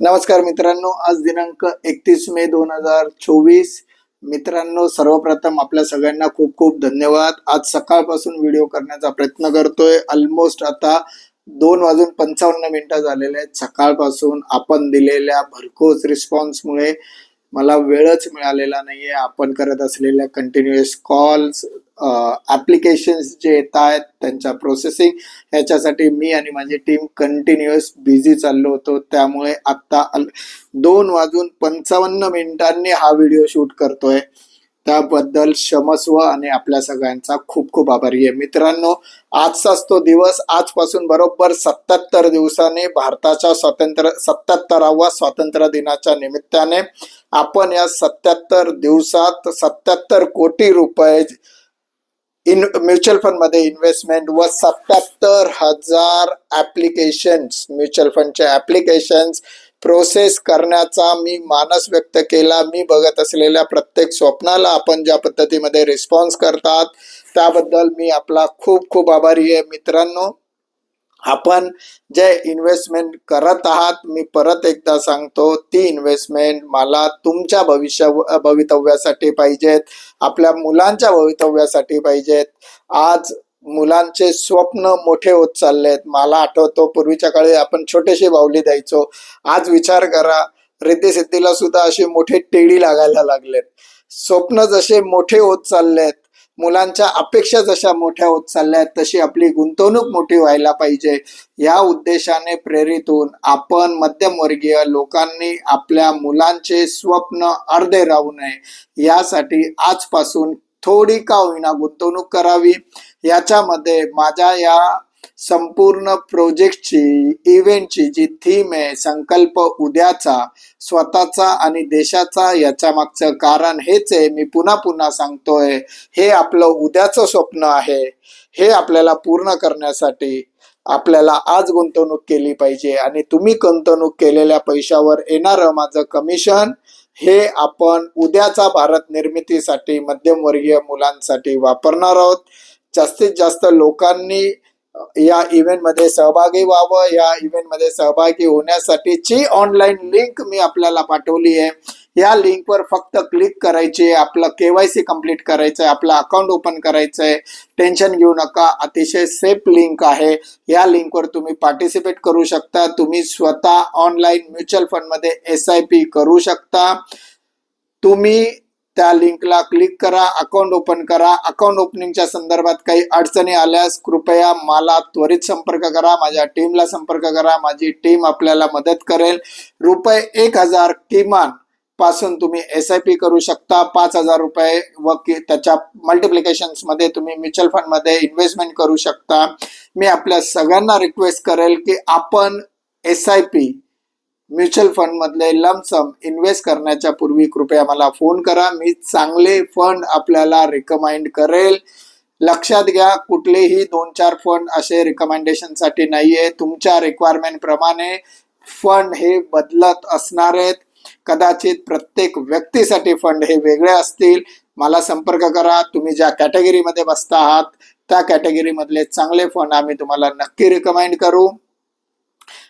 नमस्कार मित्रांनो आज दिनांक एकतीस मे दोन हजार चोवीस. मित्रांनो सर्वप्रथम आपल्या सगळ्यांना खूप खूप धन्यवाद. आज सकाळपासून व्हिडिओ करण्याचा प्रयत्न करतोय. ऑलमोस्ट आता दोन वाजून पंचावन्न मिनिटं झालेले आहेत. सकाळपासून आपण दिलेल्या भरघोस रिस्पॉन्समुळे मला वेळच मिळालेला नाहीये. आपण करत असलेल्या कंटिन्युअस कॉल्स ऍप्लिकेशन्स जे येत आहेत त्यांच्या प्रोसेसिंग ह्याच्यासाठी मी आणि माझी टीम कंटिन्युअस बिझी चाललो होतो. त्यामुळे आत्ता अल- दोन वाजून पंचावन्न मिनिटांनी हा व्हिडिओ शूट करतोय. त्याबद्दल क्षमस्व आणि आपल्या सगळ्यांचा खूप खूप आभारी आहे. मित्रांनो आजचाच तो दिवस आजपासून बरोबर सत्याहत्तर दिवसाने भारताच्या स्वातंत्र्य सत्याहत्तरावा स्वातंत्र्य दिनाच्या निमित्ताने आपण या सत्याहत्तर दिवसात सत्याहत्तर कोटी रुपये इन म्युच्युअल फंडमध्ये इन्व्हेस्टमेंट व सत्याहत्तर हजार ॲप्लिकेशन्स म्युच्युअल फंडचे ॲप्लिकेशन्स प्रोसेस करण्याचा मी मानस व्यक्त केला. मी बघत असलेल्या प्रत्येक स्वप्नाला आपण ज्या पद्धतीमध्ये रिस्पॉन्स करतात त्याबद्दल मी आपला खूप खूप आभारी आहे मित्रांनो. आपण जे इन्व्हेस्टमेंट करत आहात मी परत एकदा सांगतो ती इन्व्हेस्टमेंट मला तुमच्या भविष्य भवितव्यासाठी पाहिजेत. आपल्या मुलांच्या भवितव्यासाठी पाहिजेत. आज मुलांचे स्वप्न मोठे होत चाललेत. मला आठवतो पूर्वीच्या काळी आपण छोटेशी बाहुली द्यायचो. आज विचार करा रिद्धी सुद्धा असे मोठे टेडी लागायला लागलेत. स्वप्न जसे मोठे होत चाललेत मुलांच्या अपेक्षा जशा मोठ्या होत चालल्या आहेत तशी आपली गुंतवणूक मोठी व्हायला पाहिजे. या उद्देशाने प्रेरित होऊन आपण मध्यमवर्गीय लोकांनी आपल्या मुलांचे स्वप्न अर्धे राहू नये. यासाठी आजपासून थोडी का होईना गुंतवणूक करावी? याच्यामध्ये माझ्या या संपूर्ण प्रोजेक्टची इव्हेंटची जी थीम आहे संकल्प उद्याचा स्वतःचा आणि देशाचा याच्या मागचं कारण हेच आहे मी पुन्हा पुन्हा सांगतोय हे आपलं उद्याचं स्वप्न आहे हे आपल्याला पूर्ण करण्यासाठी आपल्याला आज गुंतवणूक केली पाहिजे आणि तुम्ही गुंतवणूक केलेल्या पैशावर येणारं माझं कमिशन हे आपण उद्याचा भारत निर्मितीसाठी मध्यमवर्गीय मुलांसाठी वापरणार आहोत. जास्तीत जास्त लोकांनी या इव्हेंटमध्ये सहभागी व्हावं या इव्हेंटमध्ये सहभागी होण्यासाठीची ऑनलाईन लिंक मी आपल्याला पाठवली आहे. या लिंकवर फक्त क्लिक करायचे आपलं केवायसी कंप्लीट करायचं आहे आपलं अकाउंट ओपन करायचं आहे टेन्शन घेऊ नका अतिशय सेफ लिंक आहे. या लिंकवर तुम्ही पार्टिसिपेट करू शकता. तुम्ही स्वतः ऑनलाईन म्युच्युअल फंडमध्ये एस आय पी करू शकता. तुम्ही त्या लिंकला क्लिक करा अकाउंट ओपन करा. अकाउंट ओपनिंगच्या संदर्भात काही अडचणी आल्यास कृपया मला त्वरित संपर्क करा माझ्या टीमला संपर्क करा. माझी टीम आपल्याला मदत करेल. रुपये एक हजार किमानपासून तुम्ही एस आय पी करू शकता. पाच हजार रुपये व कि- त्याच्या मल्टिप्लिकेशन्समध्ये तुम्ही म्युच्युअल फंडमध्ये इन्व्हेस्टमेंट करू शकता. मी आपल्या सगळ्यांना रिक्वेस्ट करेल की आपण S I P mutual fund मधले लमसम इन्व्हेस्ट करण्याच्या पूर्वी कृपया मला फोन करा. मी चांगले फंड आपल्याला रिकमेंड करेल. लक्षात घ्या कुठलेही दोन चार फंड असे रिकमेंडेशनसाठी नाहीये. तुमच्या रिक्वायरमेंट प्रमाणे फंड हे बदलत असणार आहेत. कदाचित प्रत्येक व्यक्तीसाठी फंड हे वेगळे असतील. मला संपर्क करा. तुम्ही ज्या कॅटेगरीमध्ये बसता आहात त्या कॅटेगरीमधले चांगले फंड आम्ही तुम्हाला नक्की रिकमेंड करू.